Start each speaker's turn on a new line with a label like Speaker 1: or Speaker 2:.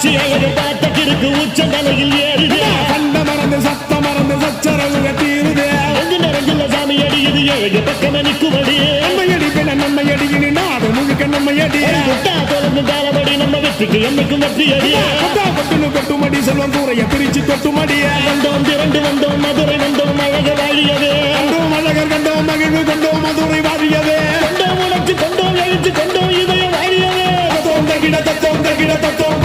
Speaker 1: உச்சி அழகு காட்ட கிருக்கு உச்ச தலையில் ஏறுது.
Speaker 2: கண்ட மறந்து சத்த மறந்து சச்சரவுக தீருது.
Speaker 1: அங்கு நிறைஞ்சுள்ள சாமி அடியுது ஏழு பக்கம் நிற்குமடி நம்ம
Speaker 2: அடிப்பில நம்ம அடியினி நாடு முழுக்க நம்ம அடி.
Speaker 1: முட்டா தொடர்ந்து தாளபடி நம்ம வெற்றிக்கு என்னைக்கும் வெற்றி அடி முட்டா
Speaker 2: கொட்டுனு கொட்டுமடி செல்வம் கூறைய பிரிச்சு கொட்டுமடி
Speaker 1: வந்தோம் திரண்டு வந்தோம் மதுரை வந்தோம் அழக வாழியது
Speaker 2: கண்டோம் அழகர் கண்டோம் மகிழ்வு கண்டோம் மதுரை வாழியது
Speaker 1: கண்டோம் உணர்ச்சி கண்டோம் எழுச்சி கண்டோம் இதயம் வாழியது
Speaker 2: தோந்த கிட தத்தோந்த கிட தத்தோம்